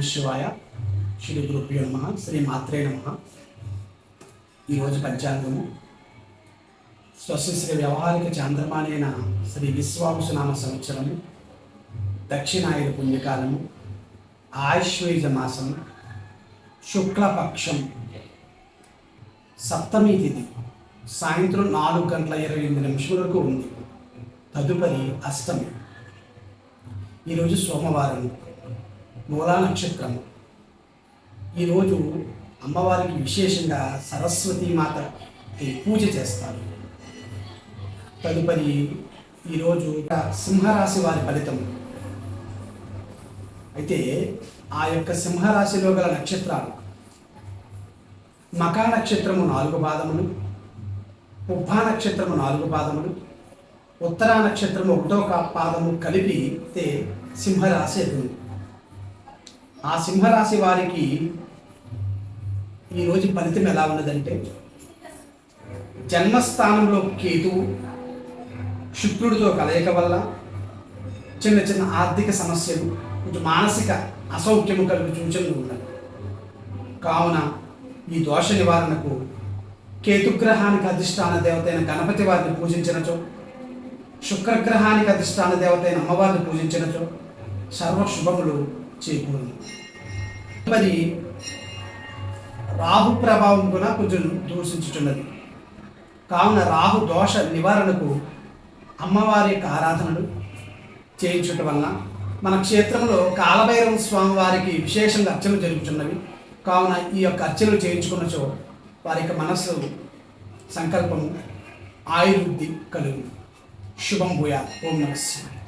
శివాయ శ్రీ గురుభ్యో నమ. శ్రీ మాత్రే నమ. ఈరోజు పంచాంగము స్వస్తి శ్రీ వ్యవహారిక చాంద్రమానైన శ్రీ విశ్వాంశనామ సంవత్సరము. దక్షిణాయుధ పుణ్యకాలము. ఆయుష్వేజ మాసం శుక్లపక్షం సప్తమి తిథి. సాయంత్రం నాలుగు గంటల ఇరవై ఎనిమిది నిమిషములకు వరకు ఉంది. తదుపరి అష్టమి. ఈరోజు సోమవారం మూలా నక్షత్రము. ఈరోజు అమ్మవారికి విశేషంగా సరస్వతి మాత పూజ చేస్తారు. తదుపరి ఈరోజు సింహరాశి వారి ఫలితం. అయితే ఆ యొక్క సింహరాశిలో గల నక్షత్రాలు మకా నక్షత్రము నాలుగు పాదములు ఉబ్బా నక్షత్రము నాలుగు పాదములు ఉత్తరా నక్షత్రము ఒకటో పాదము కలిపితే సింహరాశి ఎదురు ఆ సింహరాశి వారికి ఈరోజు ఫలితం ఎలా ఉన్నదంటే జన్మస్థానంలో కేతువు శుక్రుడితో కలయిక వల్ల చిన్న చిన్న ఆర్థిక సమస్యలు కొంచెం మానసిక అసౌఖ్యము కలిగి సూచనలు ఉన్నాయి కావున ఈ దోష నివారణకు కేతుగ్రహానికి అధిష్టాన దేవతైన గణపతి వారిని పూజించినచో శుక్రగ్రహానికి అధిష్టాన దేవత అయిన అమ్మవారిని పూజించినచో సర్వ శుభములు చేకూరును మరి రాహు ప్రభావం కూడా కొంచెం దూషించుచున్నది కావున రాహు దోష నివారణకు అమ్మవారి యొక్క ఆరాధనలు చేయించటం వలన మన క్షేత్రంలో కాలభైరవ స్వామి వారికి విశేషంగా అర్చనలు జరుగుతున్నవి. కావున ఈ యొక్క అర్చనలు చేయించుకున్నచో వారి యొక్క మనస్సు సంకల్పము ఆయుర్వృద్ధి కలుగు. శుభం భూయా ఓం నమస్కారం